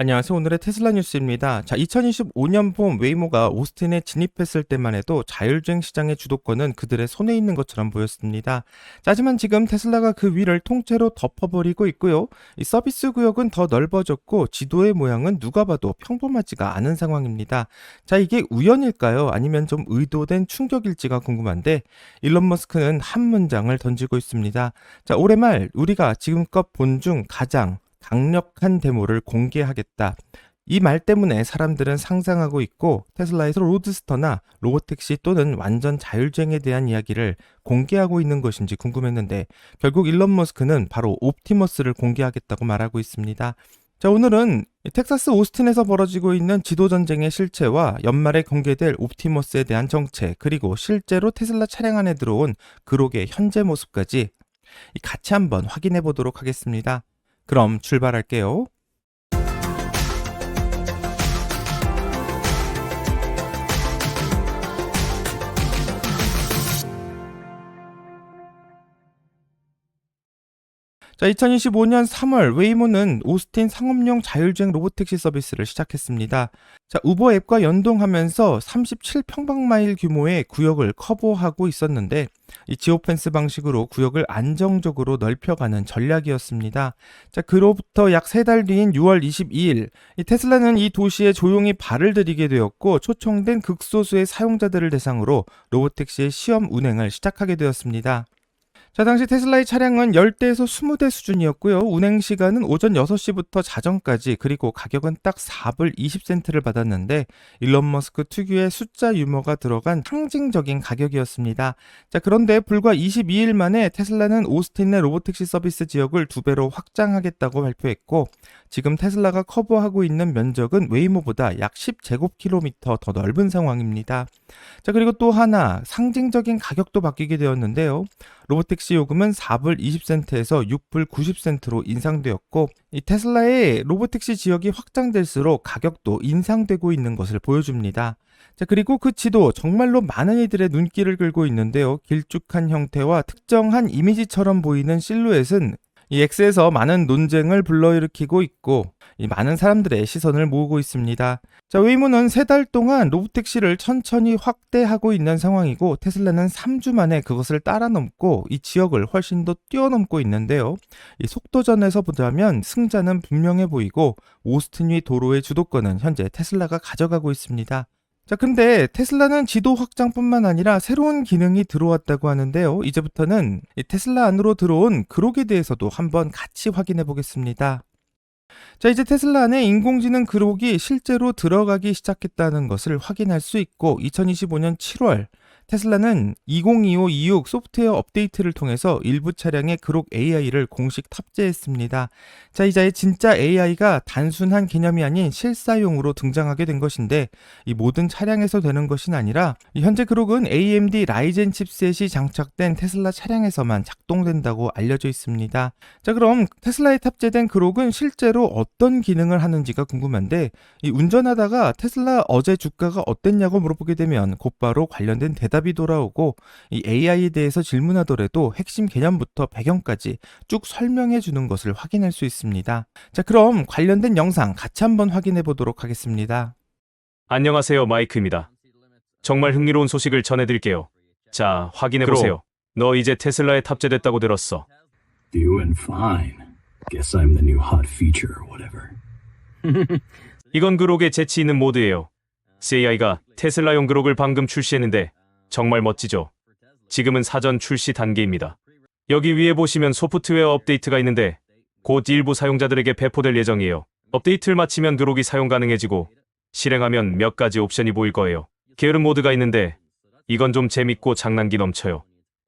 안녕하세요. 오늘의 테슬라 뉴스입니다. 자, 2025년 봄 웨이모가 오스틴에 진입했을 때만 해도 자율주행 시장의 주도권은 그들의 손에 있는 것처럼 보였습니다. 자, 하지만 지금 테슬라가 그 위를 통째로 덮어버리고 있고요. 이 서비스 구역은 더 넓어졌고 지도의 모양은 누가 봐도 평범하지가 않은 상황입니다. 자, 이게 우연일까요? 아니면 좀 의도된 충격일지가 궁금한데 일론 머스크는 한 문장을 던지고 있습니다. 자, 올해 말 우리가 지금껏 본 중 가장 강력한 데모를 공개하겠다. 이 말 때문에 사람들은 상상하고 있고 테슬라에서 로드스터나 로보택시 또는 완전 자율주행에 대한 이야기를 공개하고 있는 것인지 궁금했는데 결국 일론 머스크는 바로 옵티머스를 공개하겠다고 말하고 있습니다. 자, 오늘은 텍사스 오스틴에서 벌어지고 있는 지도 전쟁의 실체와 연말에 공개될 옵티머스에 대한 정체, 그리고 실제로 테슬라 차량 안에 들어온 그록의 현재 모습까지 같이 한번 확인해 보도록 하겠습니다. 그럼 출발할게요. 자, 2025년 3월 웨이모는 오스틴 상업용 자율주행 로보택시 서비스를 시작했습니다. 자, 우버 앱과 연동하면서 37평방마일 규모의 구역을 커버하고 있었는데 이 지오펜스 방식으로 구역을 안정적으로 넓혀가는 전략이었습니다. 자, 그로부터 약세달 뒤인 6월 22일 이 테슬라는 이 도시에 조용히 발을 들이게 되었고 초청된 극소수의 사용자들을 대상으로 로보택시의 시험 운행을 시작하게 되었습니다. 자, 당시 테슬라의 차량은 10대에서 20대 수준이었고요. 운행 시간은 오전 6시부터 자정까지 그리고 가격은 딱 4불 20센트를 받았는데 일론 머스크 특유의 숫자 유머가 들어간 상징적인 가격이었습니다. 자, 그런데 불과 22일 만에 테슬라는 오스틴 내 로보택시 서비스 지역을 두 배로 확장하겠다고 발표했고 지금 테슬라가 커버하고 있는 면적은 웨이모보다 약 10제곱킬로미터 더 넓은 상황입니다. 자, 그리고 또 하나 상징적인 가격도 바뀌게 되었는데요. 로보택시 요금은 4불 20센트에서 6불 90센트로 인상되었고 이 테슬라의 로보택시 지역이 확장될수록 가격도 인상되고 있는 것을 보여줍니다. 자, 그리고 그 지도 정말로 많은 이들의 눈길을 끌고 있는데요. 길쭉한 형태와 특정한 이미지처럼 보이는 실루엣은 이 X에서 많은 논쟁을 불러일으키고 있고 이 많은 사람들의 시선을 모으고 있습니다. 자, 웨이모는 세 달 동안 로보택시를 천천히 확대하고 있는 상황이고 테슬라는 3주 만에 그것을 따라 넘고 이 지역을 훨씬 더 뛰어넘고 있는데요. 이 속도전에서 보자면 승자는 분명해 보이고 오스틴 위 도로의 주도권은 현재 테슬라가 가져가고 있습니다. 자, 근데 테슬라는 지도 확장뿐만 아니라 새로운 기능이 들어왔다고 하는데요. 이제부터는 테슬라 안으로 들어온 그록에 대해서도 한번 같이 확인해 보겠습니다. 자, 이제 테슬라 안에 인공지능 그록이 실제로 들어가기 시작했다는 것을 확인할 수 있고 2025년 7월 테슬라는 2025-26 소프트웨어 업데이트를 통해서 일부 차량에 그록 AI를 공식 탑재했습니다. 자, 이제 진짜 AI가 단순한 개념이 아닌 실사용으로 등장하게 된 것인데 이 모든 차량에서 되는 것이 아니라 현재 그록은 AMD 라이젠 칩셋이 장착된 테슬라 차량에서만 작동된다고 알려져 있습니다. 자, 그럼 테슬라에 탑재된 그록은 실제로 어떤 기능을 하는지가 궁금한데 이 운전하다가 테슬라 어제 주가가 어땠냐고 물어보게 되면 곧바로 관련된 대답 대답이 돌아오고 이 AI에 대해서 질문하더라도 핵심 개념부터 배경까지 쭉 설명해 주는 것을 확인할 수 있습니다. 자, 그럼 관련된 영상 같이 한번 확인해 보도록 하겠습니다. 안녕하세요, 마이크입니다. 정말 흥미로운 소식을 전해드릴게요. 자, 확인해 보세요. 너 이제 테슬라에 탑재됐다고 들었어. Doing fine. Guess I'm the new hot feature or whatever. 이건 그록의 재치 있는 모드예요. CAI가 테슬라용 그록을 방금 출시했는데 정말 멋지죠? 지금은 사전 출시 단계입니다. 여기 위에 보시면 소프트웨어 업데이트가 있는데 곧 일부 사용자들에게 배포될 예정이에요. 업데이트를 마치면 그록이 사용 가능해지고 실행하면 몇 가지 옵션이 보일 거예요. 게으름 모드가 있는데 이건 좀 재밌고 장난기 넘쳐요.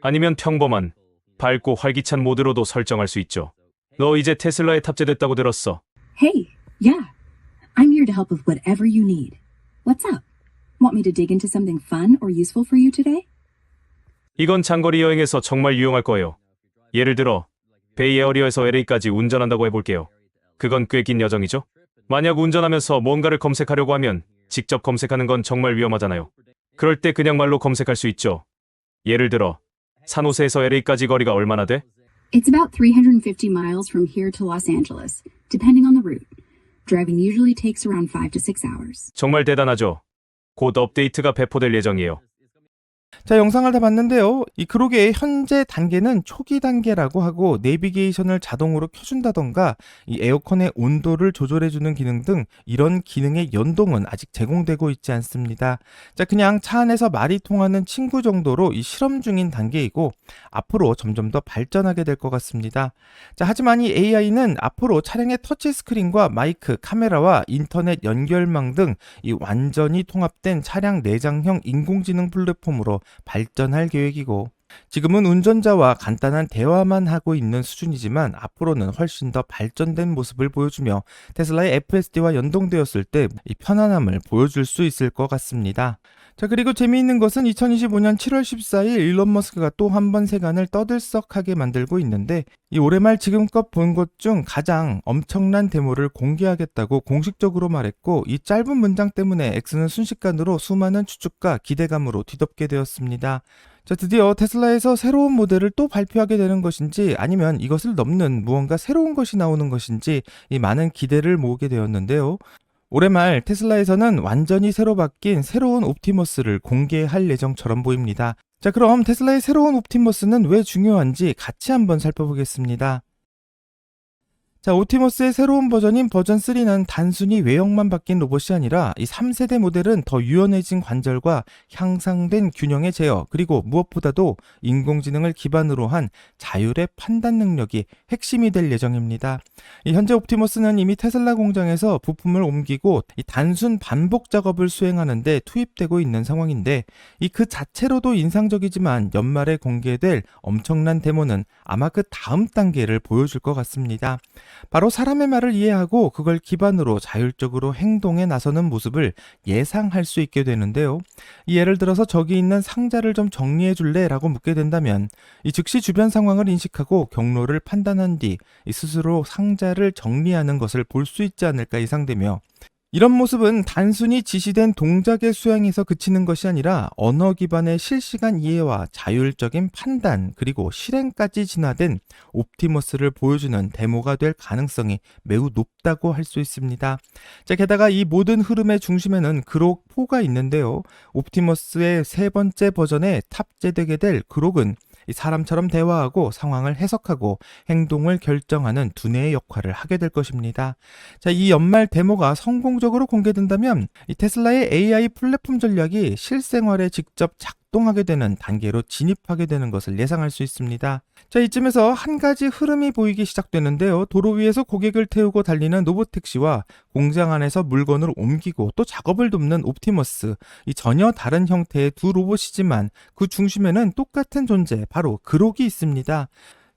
아니면 평범한 밝고 활기찬 모드로도 설정할 수 있죠. 너 이제 테슬라에 탑재됐다고 들었어. Hey, yeah. I'm here to help with whatever you need. What's up? Want me to dig into something fun or useful for you today? 이건 장거리 여행에서 정말 유용할 거예요. 예를 들어 베이에어리어에서 LA까지 운전한다고 해볼게요. 그건 꽤 긴 여정이죠? 만약 운전하면서 뭔가를 검색하려고 하면 직접 검색하는 건 정말 위험하잖아요. 그럴 때 그냥 말로 검색할 수 있죠. 예를 들어 산호세에서 LA까지 거리가 얼마나 돼? It's about 350 miles from here to Los Angeles, depending on the route. Driving usually takes around five to six hours. 정말 대단하죠. 곧 업데이트가 배포될 예정이에요. 자, 영상을 다 봤는데요. 이 그록의 현재 단계는 초기 단계라고 하고 내비게이션을 자동으로 켜준다던가 이 에어컨의 온도를 조절해주는 기능 등 이런 기능의 연동은 아직 제공되고 있지 않습니다. 자, 그냥 차 안에서 말이 통하는 친구 정도로 이 실험 중인 단계이고 앞으로 점점 더 발전하게 될 것 같습니다. 자, 하지만 이 AI는 앞으로 차량의 터치 스크린과 마이크, 카메라와 인터넷 연결망 등 이 완전히 통합된 차량 내장형 인공지능 플랫폼으로 발전할 계획이고 지금은 운전자와 간단한 대화만 하고 있는 수준이지만 앞으로는 훨씬 더 발전된 모습을 보여주며 테슬라의 FSD와 연동되었을 때 이 편안함을 보여줄 수 있을 것 같습니다. 자, 그리고 재미있는 것은 2025년 7월 14일 일론 머스크가 또 한 번 세간을 떠들썩하게 만들고 있는데 이 올해 말 지금껏 본 것 중 가장 엄청난 데모를 공개하겠다고 공식적으로 말했고 이 짧은 문장 때문에 엑스는 순식간으로 수많은 추측과 기대감으로 뒤덮게 되었습니다. 자, 드디어 테슬라에서 새로운 모델을 또 발표하게 되는 것인지 아니면 이것을 넘는 무언가 새로운 것이 나오는 것인지 이 많은 기대를 모으게 되었는데요. 올해 말 테슬라에서는 완전히 새로 바뀐 새로운 옵티머스를 공개할 예정처럼 보입니다. 자, 그럼 테슬라의 새로운 옵티머스는 왜 중요한지 같이 한번 살펴보겠습니다. 자, 옵티머스의 새로운 버전인 버전 3는 단순히 외형만 바뀐 로봇이 아니라 이 3세대 모델은 더 유연해진 관절과 향상된 균형의 제어, 그리고 무엇보다도 인공지능을 기반으로 한 자율의 판단 능력이 핵심이 될 예정입니다. 이 현재 옵티머스는 이미 테슬라 공장에서 부품을 옮기고 이 단순 반복 작업을 수행하는데 투입되고 있는 상황인데 이 그 자체로도 인상적이지만 연말에 공개될 엄청난 데모는 아마 그 다음 단계를 보여줄 것 같습니다. 바로 사람의 말을 이해하고 그걸 기반으로 자율적으로 행동에 나서는 모습을 예상할 수 있게 되는데요. 이 예를 들어서 저기 있는 상자를 좀 정리해 줄래? 라고 묻게 된다면 이 즉시 주변 상황을 인식하고 경로를 판단한 뒤이 스스로 상자를 정리하는 것을 볼 수 있지 않을까 예상되며 이런 모습은 단순히 지시된 동작의 수행에서 그치는 것이 아니라 언어 기반의 실시간 이해와 자율적인 판단 그리고 실행까지 진화된 옵티머스를 보여주는 데모가 될 가능성이 매우 높다고 할 수 있습니다. 자, 게다가 이 모든 흐름의 중심에는 그록 4가 있는데요. 옵티머스의 세 번째 버전에 탑재되게 될 그록은 이 사람처럼 대화하고 상황을 해석하고 행동을 결정하는 두뇌의 역할을 하게 될 것입니다. 자, 이 연말 데모가 성공적으로 공개된다면 이 테슬라의 AI 플랫폼 전략이 실생활에 직접 작동하게 되는 단계로 진입하게 되는 것을 예상할 수 있습니다. 자, 이쯤에서 한 가지 흐름이 보이기 시작되는데요. 도로 위에서 고객을 태우고 달리는 로봇택시와 공장 안에서 물건을 옮기고 또 작업을 돕는 옵티머스, 이 전혀 다른 형태의 두 로봇이지만 그 중심에는 똑같은 존재, 바로 그록이 있습니다.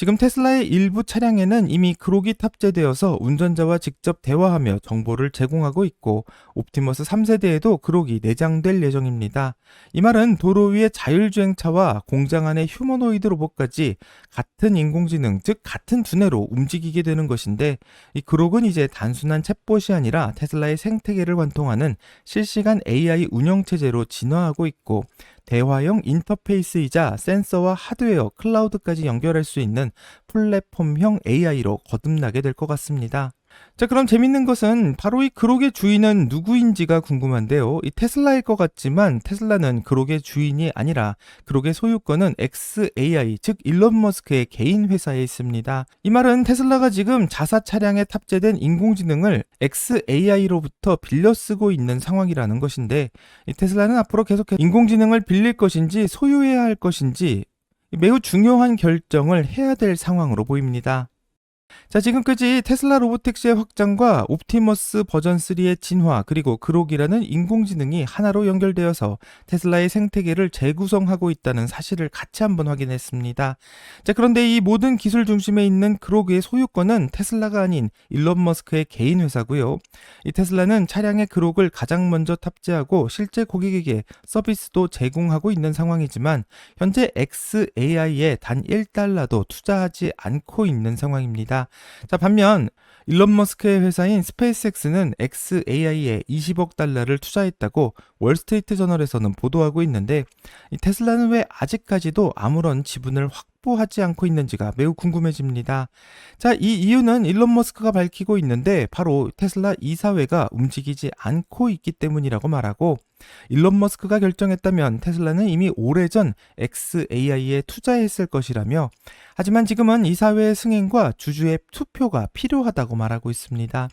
지금 테슬라의 일부 차량에는 이미 그록이 탑재되어서 운전자와 직접 대화하며 정보를 제공하고 있고 옵티머스 3세대에도 그록이 내장될 예정입니다. 이 말은 도로 위의 자율주행차와 공장 안의 휴머노이드 로봇까지 같은 인공지능, 즉 같은 두뇌로 움직이게 되는 것인데 이 그록은 이제 단순한 챗봇이 아니라 테슬라의 생태계를 관통하는 실시간 AI 운영 체제로 진화하고 있고 대화형 인터페이스이자 센서와 하드웨어, 클라우드까지 연결할 수 있는 플랫폼형 AI로 거듭나게 될 것 같습니다. 자, 그럼 재밌는 것은 바로 이 그록의 주인은 누구인지가 궁금한데요. 이 테슬라일 것 같지만 테슬라는 그록의 주인이 아니라 그록의 소유권은 XAI, 즉 일론 머스크의 개인 회사에 있습니다. 이 말은 테슬라가 지금 자사 차량에 탑재된 인공지능을 XAI로부터 빌려 쓰고 있는 상황이라는 것인데 이 테슬라는 앞으로 계속 인공지능을 빌릴 것인지 소유해야 할 것인지 매우 중요한 결정을 해야 될 상황으로 보입니다. 자, 지금까지 테슬라 로보택시의 확장과 옵티머스 버전 3의 진화, 그리고 그록이라는 인공지능이 하나로 연결되어서 테슬라의 생태계를 재구성하고 있다는 사실을 같이 한번 확인했습니다. 자, 그런데 이 모든 기술 중심에 있는 그록의 소유권은 테슬라가 아닌 일론 머스크의 개인 회사고요. 이 테슬라는 차량의 그록을 가장 먼저 탑재하고 실제 고객에게 서비스도 제공하고 있는 상황이지만 현재 XAI에 단 1달러도 투자하지 않고 있는 상황입니다. 자, 반면 일론 머스크의 회사인 스페이스X는 XAI에 20억 달러를 투자했다고 월스트리트 저널에서는 보도하고 있는데 이 테슬라는 왜 아직까지도 아무런 지분을 확 확보하지 않고 있는지가 매우 궁금해집니다. 자, 이 이유는 일론 머스크가 밝히고 있는데 바로 테슬라 이사회가 움직이지 않고 있기 때문이라고 말하고 일론 머스크가 결정했다면 테슬라는 이미 오래전 XAI에 투자했을 것이라며 하지만 지금은 이 사회의 승인과 주주의 투표가 필요하다고 말하고 있습니다.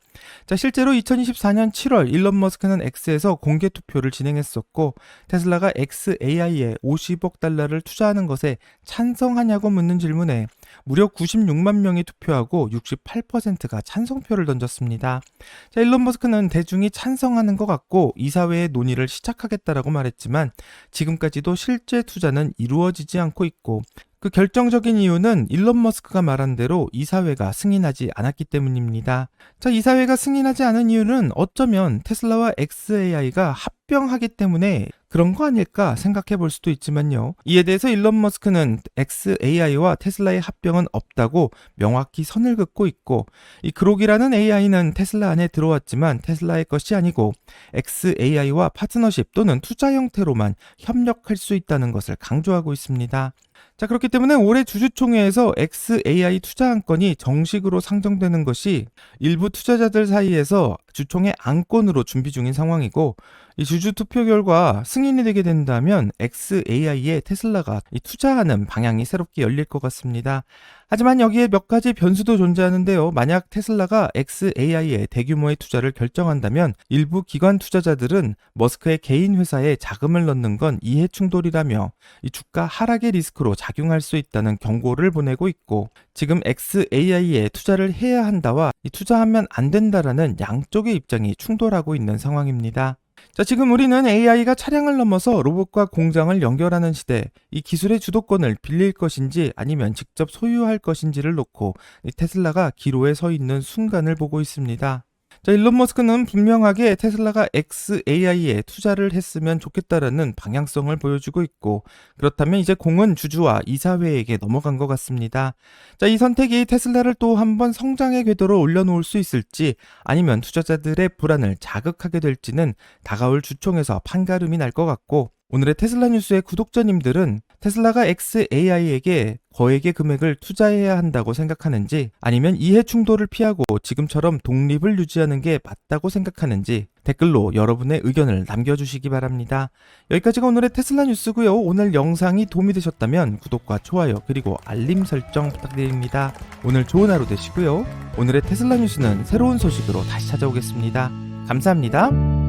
자, 실제로 2024년 7월 일론 머스크는 X에서 공개 투표를 진행했었고 테슬라가 XAI에 50억 달러를 투자하는 것에 찬성하냐고 묻는 질문에 무려 96만 명이 투표하고 68%가 찬성표를 던졌습니다. 자, 일론 머스크는 대중이 찬성하는 것 같고 이사회의 논의를 시작하겠다라고 말했지만 지금까지도 실제 투자는 이루어지지 않고 있고 그 결정적인 이유는 일론 머스크가 말한 대로 이사회가 승인하지 않았기 때문입니다. 자, 이사회가 승인하지 않은 이유는 어쩌면 테슬라와 XAI가 합병하기 때문에 그런 거 아닐까 생각해 볼 수도 있지만요. 이에 대해서 일론 머스크는 XAI와 테슬라의 합병은 없다고 명확히 선을 긋고 있고 이 그록이라는 AI는 테슬라 안에 들어왔지만 테슬라의 것이 아니고 XAI와 파트너십 또는 투자 형태로만 협력할 수 있다는 것을 강조하고 있습니다. 자, 그렇기 때문에 올해 주주총회에서 XAI 투자 안건이 정식으로 상정되는 것이 일부 투자자들 사이에서 주총회 안건으로 준비 중인 상황이고 이 주주 투표 결과 승인이 되게 된다면 XAI에 테슬라가 이 투자하는 방향이 새롭게 열릴 것 같습니다. 하지만 여기에 몇 가지 변수도 존재하는데요. 만약 테슬라가 XAI에 대규모의 투자를 결정한다면 일부 기관 투자자들은 머스크의 개인 회사에 자금을 넣는 건 이해 충돌이라며 이 주가 하락의 리스크로 작용할 수 있다는 경고를 보내고 있고 지금 XAI에 투자를 해야 한다와 이 투자하면 안 된다라는 양쪽의 입장이 충돌하고 있는 상황입니다. 자, 지금 우리는 AI가 차량을 넘어서 로봇과 공장을 연결하는 시대, 이 기술의 주도권을 빌릴 것인지 아니면 직접 소유할 것인지를 놓고 이 테슬라가 기로에 서 있는 순간을 보고 있습니다. 자, 일론 머스크는 분명하게 테슬라가 XAI에 투자를 했으면 좋겠다라는 방향성을 보여주고 있고, 그렇다면 이제 공은 주주와 이사회에게 넘어간 것 같습니다. 자, 이 선택이 테슬라를 또 한번 성장의 궤도로 올려놓을 수 있을지, 아니면 투자자들의 불안을 자극하게 될지는 다가올 주총에서 판가름이 날 것 같고, 오늘의 테슬라 뉴스의 구독자님들은 테슬라가 XAI에게 거액의 금액을 투자해야 한다고 생각하는지 아니면 이해 충돌을 피하고 지금처럼 독립을 유지하는 게 맞다고 생각하는지 댓글로 여러분의 의견을 남겨주시기 바랍니다. 여기까지가 오늘의 테슬라 뉴스고요. 오늘 영상이 도움이 되셨다면 구독과 좋아요 그리고 알림 설정 부탁드립니다. 오늘 좋은 하루 되시고요. 오늘의 테슬라 뉴스는 새로운 소식으로 다시 찾아오겠습니다. 감사합니다.